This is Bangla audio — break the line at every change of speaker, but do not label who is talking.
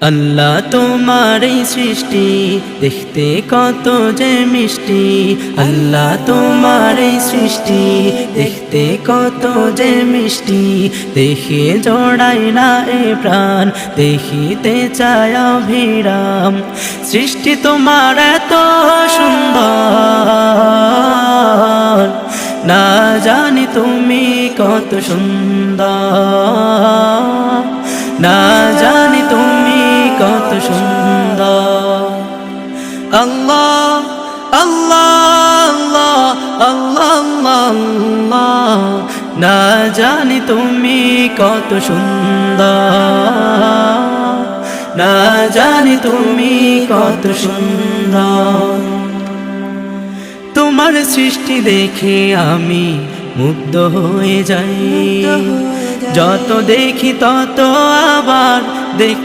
আল্লাহ তোমার সৃষ্টি, দেখতে কত যে মিষ্টি। আল্লাহ তোমার এই সৃষ্টি, দেখতে কত যে মিষ্টি। দেখে জড়াই না এ প্রাণ, দেখিতে চায় অভিরাম। সৃষ্টি তোমার এত সুন্দর, না জানি তুমি কত সুন্দর। না আল্লাহ আল্লাহ আল্লাহ আল্লাহ না জানি তুমি কত সুন্দর। না জানি তুমি কত সুন্দর। তোমার সৃষ্টি দেখে আমি মুগ্ধ হয়ে যাই। যত দেখি তত আবার দেখ